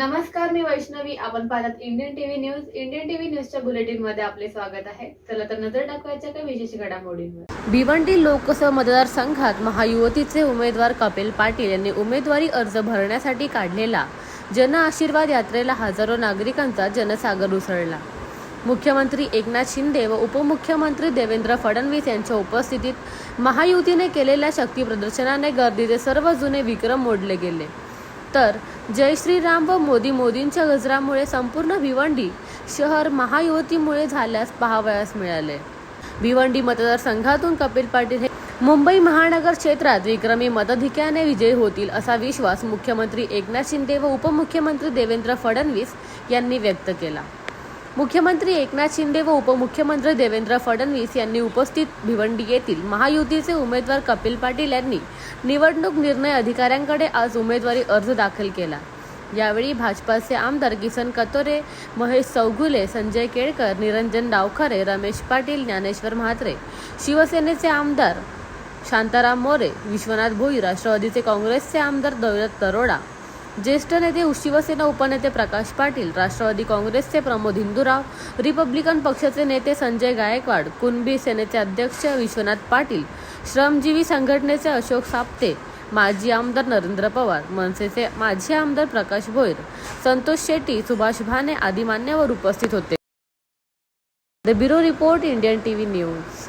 नमस्कार मी वैष्णवी. आपण पाहतात Indian TV news Indian TV न्यूजच्या बुलेटिनमध्ये आपले स्वागत आहे. चला तर नजर टाकवायच्या काही विशेष घडामोडींवर. भिवंडी लोकसभा मतदारसंघात महायुवतीचे उमेदवार कपिल पाटील यांनी उमेदवारी अर्ज भरण्यासाठी काढलेला. जन आशीर्वाद यात्रेला हजारो नागरिकांचा जनसागर उसळला. मुख्यमंत्री एकनाथ शिंदे व उपमुख्यमंत्री देवेंद्र फडणवीस यांच्या उपस्थितीत महायुतीने केलेल्या शक्ती प्रदर्शनाने गर्दीचे सर्व जुने विक्रम मोडले गेले. तर जय श्रीराम व मोदी मोदींच्या गजरामुळे संपूर्ण भिवंडी शहर महायुवतीमुळे झाल्यास पाहावयास मिळाले. भिवंडी मतदारसंघातून कपिल पाटील हे मुंबई महानगर क्षेत्रात विक्रमी मताधिक्याने विजयी होतील असा विश्वास मुख्यमंत्री एकनाथ शिंदे व उपमुख्यमंत्री देवेंद्र फडणवीस यांनी व्यक्त केला. मुख्यमंत्री एकनाथ शिंदे व उपमुख्यमंत्री देवेंद्र फडणवीस यांनी उपस्थित भिवंडी येथील महायुतीचे उमेदवार कपिल पाटील यांनी निवडणूक निर्णय अधिकाऱ्यांकडे आज उमेदवारी अर्ज दाखल केला. यावेळी भाजपाचे आमदार किसन कतोरे महेश चौगुले संजय केळकर निरंजन डावखरे रमेश पाटील ज्ञानेश्वर म्हात्रे शिवसेनेचे आमदार शांताराम मोरे विश्वनाथ भोई राष्ट्रवादीचे काँग्रेसचे आमदार दौलत तरोडा ज्येष्ठ नेते शिवसेना उपनेते प्रकाश पाटील राष्ट्रवादी काँग्रेसचे प्रमोद हिंदूराव रिपब्लिकन पक्षाचे नेते संजय गायकवाड कुणबी सेनेचे अध्यक्ष विश्वनाथ पाटील श्रमजीवी संघटनेचे अशोक साप्ते माजी आमदार नरेंद्र पवार मनसेचे माजी आमदार प्रकाश भोईर संतोष शेट्टी सुभाष भाने आदी मान्यवर उपस्थित होते. The bureau report Indian T V news.